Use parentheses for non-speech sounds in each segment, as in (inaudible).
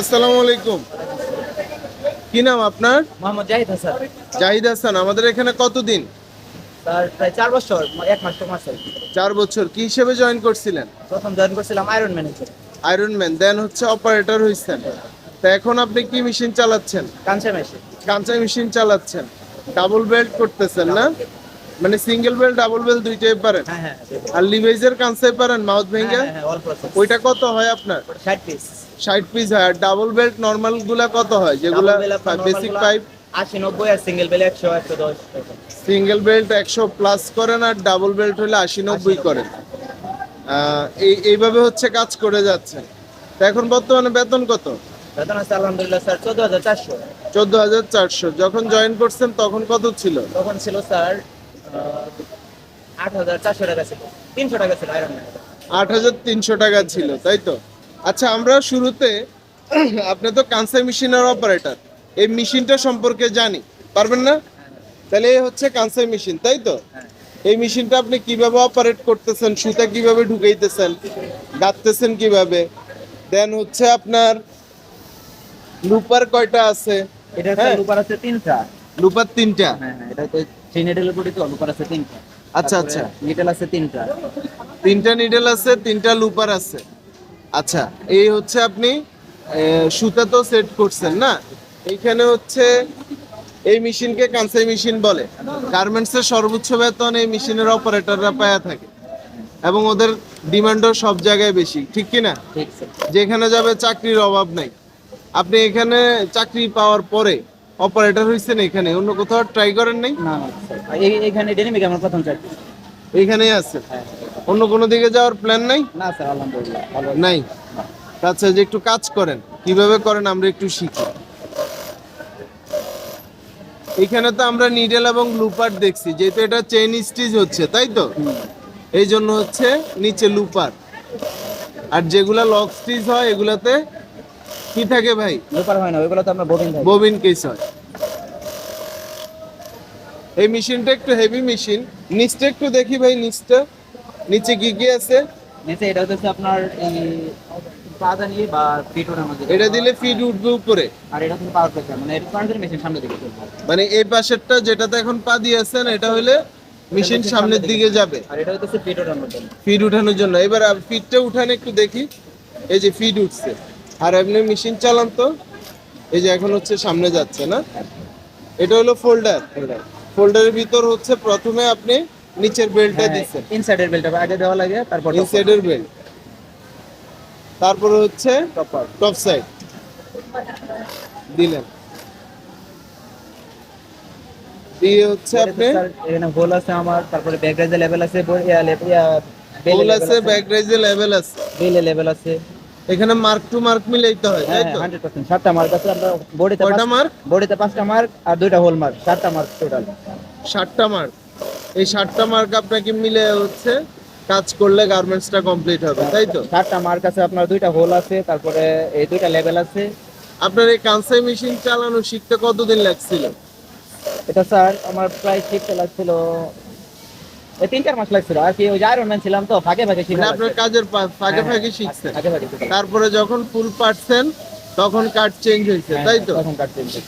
আসসালামু আলাইকুম। কি নাম আপনার? মোহাম্মদ জাহিদ হাসান। জাহিদ হাসান আমাদের এখানে কতদিন? প্রায় চার বছর এক মাস মাস কি। চার বছর কি হিসেবে জয়েন করছিলেন? প্রথম জয়েন করছিলাম আয়রন ম্যান দেন হচ্ছে অপারেটর হয়েছেন তা এখন আপনি কি মেশিন চালাচ্ছেন? কাঞ্চা মেশে কাঁচা মেশিন চালাচ্ছেন। ডাবল বেল্ট করতেছেন না? মানে সিঙ্গেল বেল্ট ডাবল বেল্ট দুইটাই পারেন? হ্যাঁ হ্যাঁ আর লিভেজের কাঁচাই পারেন মাউথ ভেঙে? হ্যাঁ অল প্রসেস ওইটা কত হয় আপনার? ষাট পিস ষাট পিস হয়। আর ডাবল বেল্ট নর্মালগুলা কত হয়? যেগুলা বেসিক পাইপ আর সিঙ্গেল বেল বেল্ট একশো প্লাস করেন আর ডাবল বেল্ট হলে আশি নব্বই করেন। এই এইভাবে হচ্ছে কাজ করে যাচ্ছেন তো এখন বর্তমানে বেতন কত? বেতন আছে আলহামদুলিল্লাহ স্যার চোদ্দ হাজার চারশো। চোদ্দ হাজার চারশো। যখন জয়েন করছেন তখন কত ছিল? তখন ছিল স্যার আট হাজার চারশো টাকা ছিল। তিনশো টাকা ছিল আয়রন আট হাজার তিনশো টাকা ছিল তাই তো? আচ্ছা আমরা শুরুতে (clears throat) আপনি তো কাঁসাই মেশিনের অপারেটর এই মেশিনটা সম্পর্কে জানি পারবেন না? তাহলে এই হচ্ছে কাঁসাই মেশিন তাই তো? এই মেশিনটা আপনি কীভাবে অপারেট করতেছেন সুতা কীভাবে ঢুকাইতেছেন গাঁথতেছেন কীভাবে? দেন হচ্ছে আপনার লুপার কয়টা আছে? এটা হ্যাঁ। লুপার আছে তিনটা। লুপার তিনটা। হ্যাঁ হ্যাঁ এটা তো থ্রি নেটেলের তো লুপার আছে তিনটা। আচ্ছা, আচ্ছা। নিটেল আছে তিনটা। তিনটা নিডেল আছে তিনটা লুপার আছে। আচ্ছা এই হচ্ছে আপনি সুতা তো সেট করছেন না? এইখানে হচ্ছে এই মেশিনকে কাঁসাই মেশিন বলে। গার্মেন্টস এর সর্বোচ্চ বেতন এই মেশিনের অপারেটররা পায়া থাকে। এবং ওদের ডিমান্ডও সব জায়গায় বেশি ঠিক কি না? ঠিক যেখানে যাবে চাকরির অভাব নাই। আপনি এখানে চাকরি পাওয়ার পরে অপারেটর হয়েছেন এখানে অন্য কোথাও ট্রাই করেন নাই? না না এইখানে ডেনিমিক আমার প্রথম চাকরি এখানেই আছে? হ্যাঁ। অন্য কোনো দিকে যাওয়ার প্ল্যান নাই? না স্যার আলহামদুলিল্লাহ ভালো নাই? আচ্ছা যে একটু কাজ করেন কীভাবে করেন আমরা একটু শিখি। এখানে তো আমরা নিডেল এবং লুপার দেখছি যেহেতু এটা চেইন স্টিচ হচ্ছে তাই তো? এই জন্য হচ্ছে নিচে লুপার। আর যেগুলা লক স্টিচ হয় এগুলাতে কি থাকে ভাই? ব্যাপার হয় না ওইগুলো তো আমরা বোবিন থাকি ববিন কেস হয়। এই মেশিনটা একটু হেভি মেশিন নিচটা একটু দেখি ভাই নিচটা। নিচে কি কি আছে? নিচে এটা হচ্ছে আপনার এই পাদানি বা ফিট ওঠার মধ্যে। এটা দিলে ফিড উঠবে উপরে। আর এটা হচ্ছে পাওয়ার প্রেসার মানে এটা কন্ট্রোল মেশিন সামনে দিকে। চলবে মানে এই পাশেরটা যেটাতে এখন পা দিয়েছেন এটা হলে মেশিন সামনের দিকে যাবে। আর এটা হচ্ছে ফিট ওঠার মধ্যে। ফিড উঠানোর জন্য। এবার ফিডটা উঠান একটু দেখি। এই যে ফিড উঠছে। আর এমনি মেশিন চালান তো। এই যে এখন হচ্ছে সামনে যাচ্ছে না। এটা হলো ফোল্ডার ফোল্ডারের ভিতর হচ্ছে প্রথমে আপনি নিচের বেল্টটা দিচ্ছেন। ইনসাইডের বেলটা আগে দেওয়া লাগে তারপর ইনসাইডের বেল্ট তারপরে হচ্ছে টপ সাইড দিলেন। দিয়ে হচ্ছে আপনি এখানে হোল আছে আমার তারপরে ব্যাক লেভেল আছে হোল আছে ব্যাক লেভেল আছে। বেলে লেভেল আছে। এখানে মার্ক টু মার্ক মিলাইতে হয় তাই হ্যাঁ তো? হান্ড্রেড পার্সেন্ট সাতটা মার্ক আছে আমরা বডিতে কয়টা মার্ক বডিতে পাঁচটা মার্ক আর দুইটা হোল মার্ক চারটা মার্ক টোটাল ষাটটা মার্ক এই ষাটটা মার্ক আপনাকে মিলে হচ্ছে কাজ করলে গার্মেন্টসটা কমপ্লিট হবে তাই তো? চারটা মার্ক আছে আপনার দুইটা হোল আছে তারপরে এই দুইটা লেভেল আছে। আপনার এই কাঁসাই মেশিন চালানো শিখতে কতদিন লাগছিল? এটা স্যার আমার প্রায় শিখতে লাগছিল তিন চার মাস লাগছিল আর কি ওই আয়রন ম্যান ছিলাম তো ফাঁকে ফাঁকে মানে আপনার কাজের ফাঁকে ফাঁকে শিখছেন। ফাঁকে ফাঁকে শিখা তারপরে যখন ফুল পারছেন তখন কাট চেঞ্জ হয়েছে তাই তো? তখন কাটতে হয়েছে।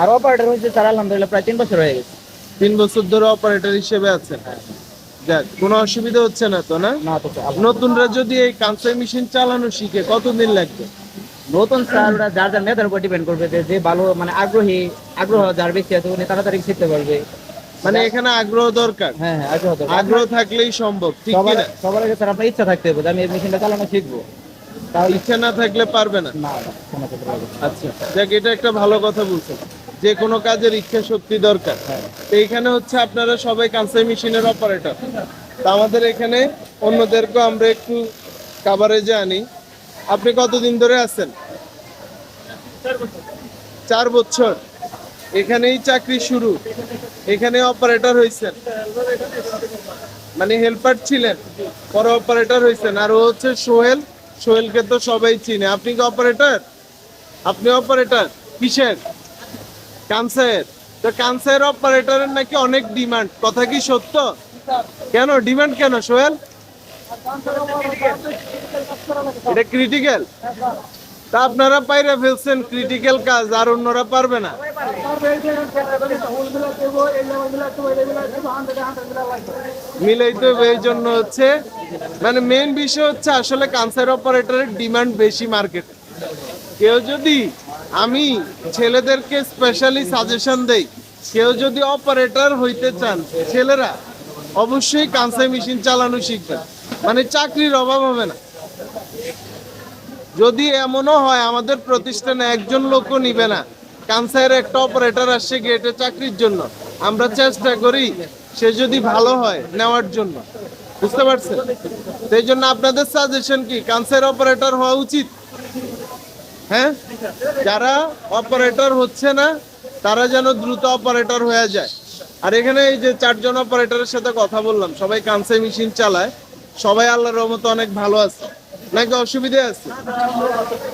আর অপারেটর হয়েছে স্যার আলহামদুলিল্লাহ প্রায় তিন বছর হয়ে গেছে। তিন বছর ধরে অপারেটর হিসেবে আছেন। যাক কোনো অসুবিধা হচ্ছে না তো না? নতুনরা যদি এই কাঁসাই মেশিন চালানো শিখে কতদিন লাগবে? নতুন স্যার ওরা যার যার মেধার উপর ডিপেন্ড করবে যে যে ভালো মানে আগ্রহী আগ্রহ যার বেশি আছে উনি তাড়াতাড়ি শিখতে পারবে। মানে এখানে আগ্রহ দরকার। হ্যাঁ হ্যাঁ আগ্রহ থাকলেই সম্ভব ঠিক সবার সবার আগে স্যার আপনার ইচ্ছা থাকতে হবে যে আমি এই মেশিনটা চালানো শিখব। তাহলে ইচ্ছা না থাকলে পারবে না। আচ্ছা দেখ এটা একটা ভালো কথা বলছেন। যে কোনো কাজের ইচ্ছা শক্তি দরকার। হ্যাঁ। তো এইখানে হচ্ছে আপনারা সবাই কাঁসাই মেশিনের অপারেটর তা আমাদের এখানে অন্যদেরকে আমরা একটু কাভারেজে আনি। আপনি কতদিন ধরে আছেন? চার বছর। এখানেই চাকরি শুরু। এখানে অপারেটর হয়েছেন মানে হেল্পার ছিলেন, পরে অপারেটর হয়েছেন আর ও হচ্ছে সোহেল। সোহেলকে তো সবাই চিনে। আপনি কি অপারেটর আপনি অপারেটর কিসের? ক্যান্সার তো ক্যান্সার অপারেটরের নাকি অনেক ডিমান্ড কথা কি সত্য? কেন? ডিমান্ড কেন সোহেল? এটা ক্রিটিক্যাল তা আপনারা পাইরা ফেলছেন ক্রিটিক্যাল কাজ, আর অন্যরা পারবে না। মিলাইতে হবে এই জন্য হচ্ছে মানে মেন বিষয় হচ্ছে আসলে ক্যান্সার অপারেটরের ডিমান্ড বেশি মার্কেটে কেউ যদি আমি ছেলেদেরকে স্পেশালি সাজেশন দেই, কেউ যদি অপারেটর হইতে চান, ছেলেরা অবশ্যই কাঁসাই মেশিন চালানো শিখবেন মানে চাকরির অভাব হবে না। যদি এমনও হয়, আমাদের প্রতিষ্ঠানে একজন লোকও নিবে না। কানসাইয়ের একটা অপারেটর আসছে গেটে চাকরির জন্য। আমরা চেষ্টা করি সে যদি ভালো হয় নেওয়ার জন্য। বুঝতে পারছেন? সেই জন্য আপনাদের সাজেশন কি? কানসাইয়ের অপারেটর হওয়া উচিত? হ্যাঁ? যারা অপারেটর হচ্ছে না, তারা যেন দ্রুত অপারেটর হয়ে যায়। আর এখানে এই যে চারজন অপারেটরের সাথে কথা বললাম, সবাই কানসাই মেশিন চালায়। সবাই আল্লাহর রহমতে অনেক ভালো আছে। নাকি অসুবিধা আছে?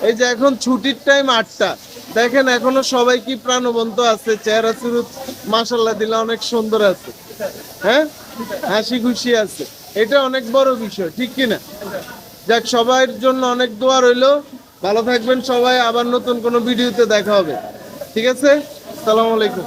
এই যে এখন ছুটির টাইম আটটা। দেখেন, এখনও সবাই কি প্রাণবন্ত আছে, চেহারা চুরু মাসাল্লাহ দিলে অনেক সুন্দর আছে। হ্যাঁ? হাসি খুশি আছে। এটা অনেক বড় বিষয়, ঠিক কিনা যাক সবার জন্য অনেক দোয়া রইল। ভালো থাকবেন সবাই, আবার নতুন কোনো ভিডিওতে দেখা হবে। ঠিক আছে? আসসালামু আলাইকুম।